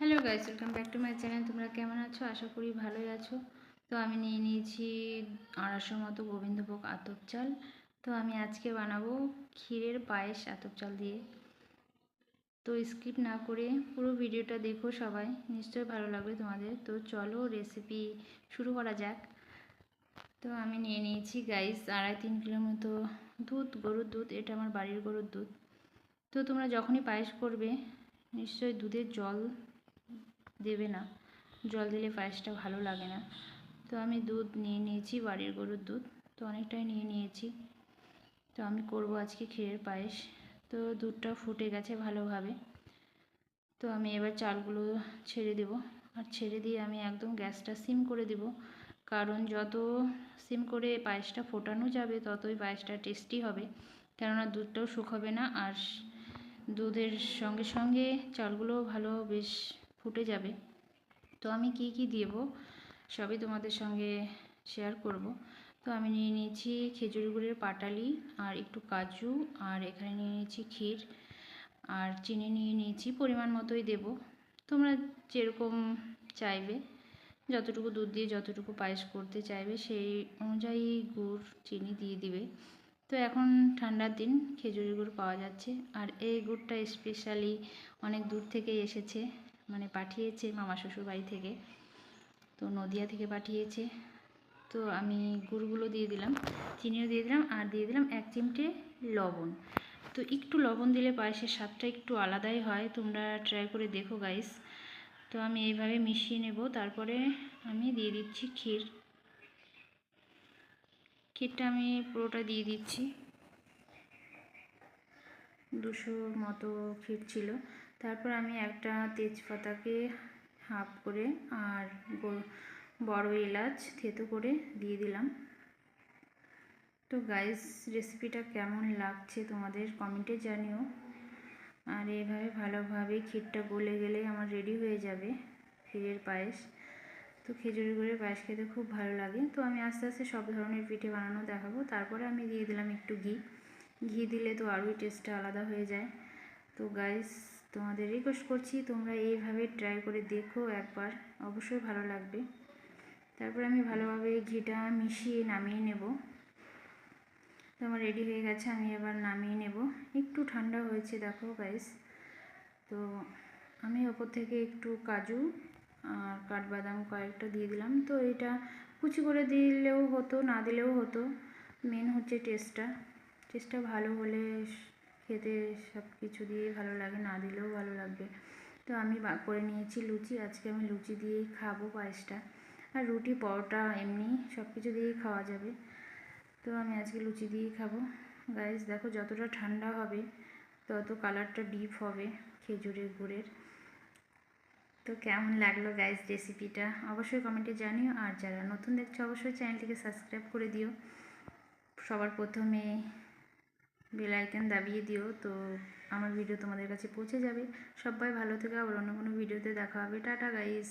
Hello guys welcome back to my channel তোমরা কেমন আছো? আশা করি ভালোই আছো। তো আমি নিয়ে নিয়েছি আড়াইশো মতো গোবিন্দভোগ আতপ চাল। তো আমি আজকে বানাবো ক্ষীরের পায়েস আতপ চাল দিয়ে। তো স্কিপ না করে পুরো ভিডিওটা দেখো সবাই। নিশ্চয়ই ভালো লাগবে তোমাদের। তো চলো রেসিপি শুরু করা যাক। তো আমি নিয়ে নিয়েছি গাইস আড়াই তিন কিলোর মতো দুধ, গরুর দুধ। এটা আমার বাড়ির গরুর দুধ। তো তোমরা যখনই পায়েস করবে, নিশ্চয়ই দুধের জল দেবে না। জল দিলে পায়েসটা ভালো লাগে না। তো আমি দুধ নিয়ে নিয়েছি, বাড়ির গরুর দুধ। তো অনেকটাই নিয়ে নিয়েছি। তো আমি করব আজকে ক্ষীরের পায়েস। তো দুধটা ফুটে গেছে ভালোভাবে। তো আমি এবার চালগুলো ছেড়ে দেব। আর ছেড়ে দিয়ে আমি একদম গ্যাসটা সিম করে দেব। কারণ যত সিম করে পায়েসটা ফোটানো যাবে, ততই পায়েসটা টেস্টি হবে। কেননা দুধটাও শুকাবে না। আর দুধের সঙ্গে সঙ্গে চালগুলোও ভালো, বেশ ফুটে যাবে। তো আমি কি কি দেব সবই তোমাদের সঙ্গে শেয়ার করব। তো আমি নিয়ে নিয়েছি খেজুর গুড়ের পাটালি, আর একটু কাজু, আর এখানে নিয়ে নিয়েছি ক্ষীর, আর চিনি নিয়ে নিয়েছি, পরিমাণ মতোই দেব। তোমরা যেরকম চাইবে, যতটুকু দুধ দিয়ে যতটুকু পায়েস করতে চাইবে, সেই অনুযায়ী গুড়, চিনি দিয়ে দিবে। তো এখন ঠান্ডার দিন খেজুরি গুড় পাওয়া যাচ্ছে, আর এই গুড়টা স্পেশালি অনেক দূর থেকে এসেছে। মানে পাঠিয়েছে মামা শ্বশুর বাড়ি থেকে। তো নদিয়া থেকে পাঠিয়েছে। তো আমি গুড়গুলো দিয়ে দিলাম, চিনিও দিয়ে দিলাম, আর দিয়ে দিলাম এক চিমটে লবণ। তো একটু লবণ দিলে পায়েসের স্বাদটা একটু আলাদাই হয়, তোমরা ট্রাই করে দেখো গাইস তো আমি এইভাবে মিশিয়ে নেব, তারপরে আমি দিয়ে দিচ্ছি ক্ষীর। ক্ষীরটা আমি পুরোটা দিয়ে দিচ্ছি। দুশো মতো ক্ষীর ছিল। তারপর আমি একটা তেজপাতাকে হাফ করে আর বড় এলাচ থেতো করে দিয়ে দিলাম। তো গাইস রেসিপিটা কেমন লাগছে তোমাদের কমেন্টে জানিও। আর এভাবে ভালোভাবে ক্ষীরটা গলে গেলে আমার রেডি হয়ে যাবে ক্ষীরের পায়েস। তো খেজুরি গুড়ের পায়েস খেতে খুব ভালো লাগে। তো আমি আস্তে আস্তে সব ধরনের পিঠে বানানো দেখাবো। তারপরে আমি দিয়ে দিলাম একটু ঘি। ঘি দিলে তো আরোই টেস্টটা আলাদা হয়ে যায়। তো গাইস তোমাদের রিকোয়েস্ট করছি, তোমরা এইভাবে ট্রাই করে দেখো একবার, অবশ্যই ভালো লাগবে। তারপর আমি ভালোভাবে ঘিটা মিশিয়ে নামিয়ে নেব। তো আমার রেডি হয়ে গেছে, আমি এবার নামিয়ে নেব। একটু ঠান্ডা হয়েছে, দেখো গাইস তো আমি ওপর থেকে একটু কাজু আর কাঠবাদাম কয়েকটা দিয়ে দিলাম। তো এটা কুচি করে দিলেও হতো, না দিলেও হতো। মেন হচ্ছে টেস্টটা টেস্টটা ভালো হলে খেতে সব কিছু দিয়েই ভালো লাগে, না দিলেও ভালো লাগবে। তো আমি করে নিয়েছি লুচি, আজকে আমি লুচি দিয়েই খাব পায়েসটা। আর রুটি, পরোটা, এমনি সব কিছু দিয়েই খাওয়া যাবে। তো আমি আজকে লুচি দিয়েই খাব। গাইস, দেখো যতটা ঠান্ডা হবে, তত কালারটা ডিপ হবে খেজুরের গুড়ের। তো কেমন লাগল গাইস রেসিপিটা? অবশ্যই কমেন্টে জানিও। আর যারা নতুন দেখছ, অবশ্যই চ্যানেলটিকে সাবস্ক্রাইব করে দিও। সবার প্রথমে বেল আইকন দাবিয়ে দিও? তো আমার ভিডিও তোমাদের কাছে পৌঁছে যাবে। সবাই ভালো থেকে, আবার অন্য কোনো ভিডিওতে দেখা হবে। Tata guys